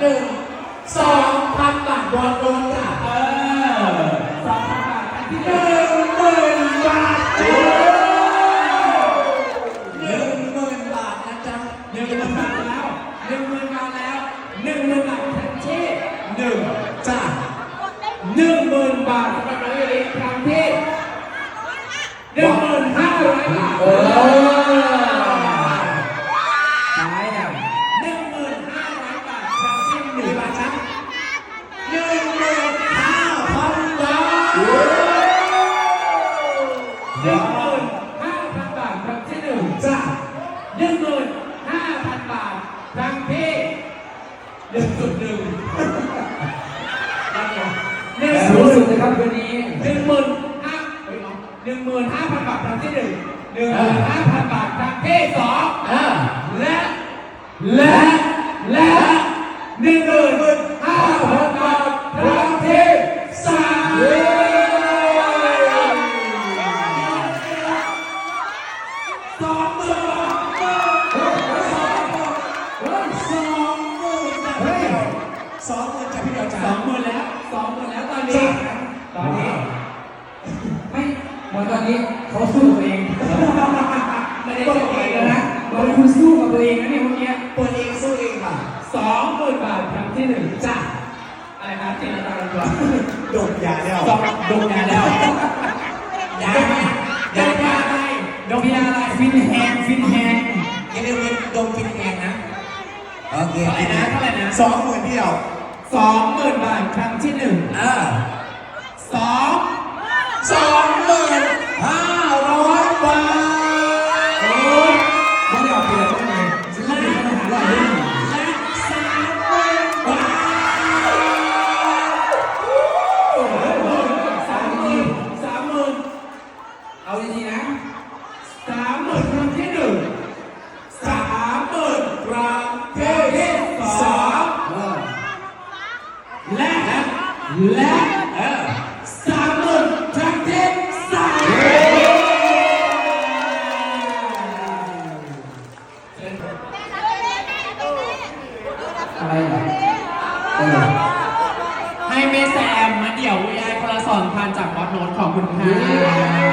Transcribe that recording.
หนึ่งสองพันบาทบอลโดนจ้ะเออสองพันบาทอันที่หนึ่นึ่งหมื่นบาทจ้ะหนึ่งหมื่นบาทนะจ๊ะหนึ่งหมื่นบาทแล้วหนึ่งหมื่นบาทแล้วหนึ่งหมื่นบาททันทีหนึ่งจ้ะหนึ่งหมื่นบาทสำหรับน้องเอลิครั้งที่หนึ่งหมื่นห้าร้อยบาท เออ ตายแล้วหนึ่งหมื่นห้าร้อยบาทครั้งที่หนึ่ กี่ ง บาทจ๊ะหนึ่งหมื่นห้าพันบาท หนึ่งหมื่นห้าพันบาทครั้งที่หนึ่ง จ้ะ หนึ่งหมื่นห้าพันบาทครั้งที่หนึ่งจุ ดหนึ่งหนึ่งหสูงมื่สุนดนะครับวันนี้ หนึ่งหมื่นห้าเฮ้ยน้องหนึ่งหมื่นห้าพันบาทครั้งที่หนึ่งหนึ่งหมื่นห้าพันบาทครั้งที่สองอ่า และและและหนึ่งหมื่น สองหมื่นจ้ะพี่เดียวจ้ะสองหมื่นแล้วสองหมื่นแล้วตอนนี้ ตอนนี้ ไม่เหมือนตอนนี้เขาสู้ตัวเองไม่ได้ตัวเองแล้วนะเหมือนคุณสู้กับตัวเองนะเนี่ยเมื่อกี้เปิดเองสู้เองค่ะสองหมื่นบาทครั้งที่หนึ่งจ้ะอะไรครับเจรจากันก่อนโดดยาแล้วสองดงยาแล้วยาไหมดงยาอะไรดงยาอะไรฟินแฮงฟินแฮง อย่าลืมเป็นดมฟินแองนะ โอเคเท่าไหร่นะเท่าไหร่นะ สองหมื่นเดียวสองหมื่นบาทครั้งที่หนึ่งอ่าสองสอง และเออสามหมื่นครั้งที่สามอะไรเหรอเออให้เมสแอมมาเดี่ยวยายคนละสองพันจากบอสโน้ตขอบคุณค่ะเย้สองพันบาทนะคะ